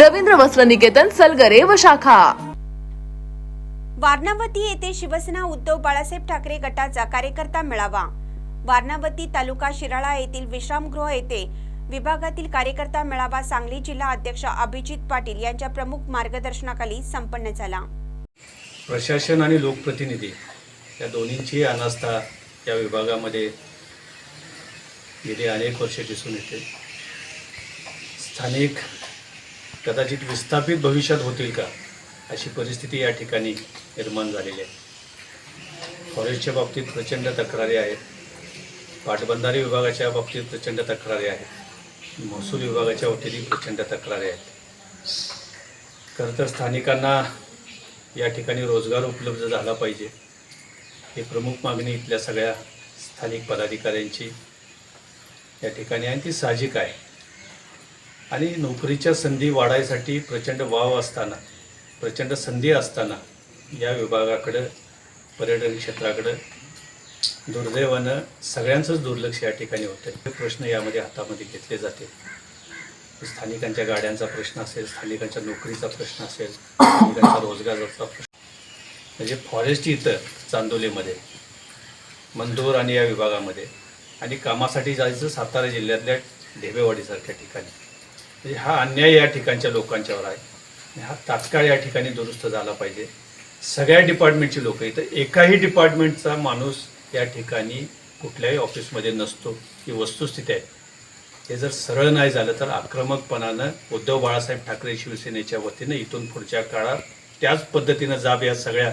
रवींद्र वस्त्र निकेतन सलगरे व शाखा. वारणावती येथे शिवसेना उद्धव बाळासाहेब ठाकरे गटाचा कार्यकर्ता मेळावा. वारणावती तालुका शिराळा येथील विश्रामगृह येथे विभागातील कार्यकर्ता मेळावा सांगली जिल्हा अध्यक्ष अभिजित पाटील यांच्या प्रमुख मार्गदर्शनाखाली संपन्न झाला. प्रशासन आणि लोकप्रतिनिधी या दोन्हींची अनास्था या विभागामध्ये गेली अनेक वर्षे दिसून येते. स्थानिक कदाचित विस्थापित भविष्यात होतील का? अशी परिस्थिती या ठिकाणी निर्माण झालेली आहे. फॉरेस्टच्या बाबतीत प्रचंड तक्रारी आहेत. पाटबंधारे विभागाच्या बाबतीत प्रचंड तक्रारी आहेत. महसूल विभागाच्या वतीने प्रचंड तक्रारी आहेत. खरं तर स्थानिकांना या ठिकाणी रोजगार उपलब्ध झाला पाहिजे. ही प्रमुख मागणी इथल्या सगळ्या स्थानिक पदाधिकाऱ्यांची या ठिकाणी आणि ती साहजिक आहे. आणि नोकरीच्या संधी वाढायसाठी प्रचंड वाव असताना प्रचंड संधी असताना या विभागाकडं पर्यटन क्षेत्राकडं दुर्दैवानं सगळ्यांचंच दुर्लक्ष या ठिकाणी होतं हे प्रश्न यामध्ये हातामध्ये घेतले जाते. स्थानिकांच्या गाड्यांचा प्रश्न असेल स्थानिकांच्या नोकरीचा प्रश्न असेल स्थानिकांच्या रोजगाराचा प्रश्न. म्हणजे फॉरेस्ट इथं चांदोलीमध्ये मंदूर आणि या विभागामध्ये आणि कामासाठी जायचं सातारा जिल्ह्यातल्या ढेबेवाडीसारख्या ठिकाणी. म्हणजे हा अन्याय या ठिकाणच्या लोकांच्यावर आहे. हा तात्काळ या ठिकाणी दुरुस्त झाला पाहिजे. सगळ्या डिपार्टमेंटची लोक इथं एकाही डिपार्टमेंटचा माणूस या ठिकाणी कुठल्याही ऑफिसमध्ये नसतो. ही वस्तुस्थिती आहे. हे जर सरळ नाही झालं तर आक्रमकपणानं उद्धव बाळासाहेब ठाकरे शिवसेनेच्या वतीनं इथून पुढच्या काळात त्याच पद्धतीनं जाब या सगळ्या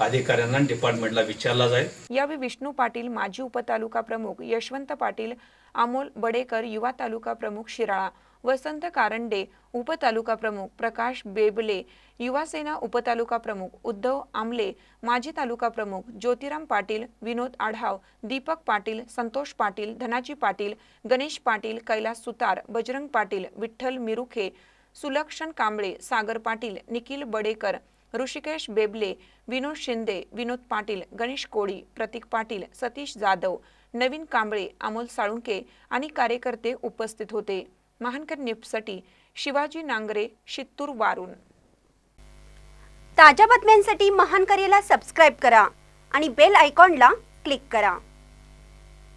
अधिकाऱ्यांना डिपार्टमेंटला विचारला जाईल. यावेळी विष्णू पाटील माजी उपतालुका प्रमुख यशवंत पाटील अमोल बडेकर युवा तालुका प्रमुख शिराळा वसंत कारंडे उपतालुका प्रमुख प्रकाश बेबले युवासेना उपतालुका प्रमुख उद्धव आमले माजी तालुका प्रमुख ज्योतिराम पाटील विनोद आढाव दीपक पाटील संतोष पाटील धनाजी पाटील गणेश पाटील कैलास सुतार बजरंग पाटील विठ्ठल मिरुखे सुलक्षण कांबळे सागर पाटील निखिल बडेकर ऋषिकेश बेबले विनोद शिंदे विनोद पाटील गणेश कोळी प्रतीक पाटील सतीश जाधव नवीन कांबळे अमोल साळुंके आणि कार्यकर्ते उपस्थित होते. महानकर न्यूजसाठी शिवाजी नांगरे शित्तूर वारून. ताज्या बातम्यांसाठी महानकरेला सबस्क्राईब करा आणि बेल आयकॉनला क्लिक करा.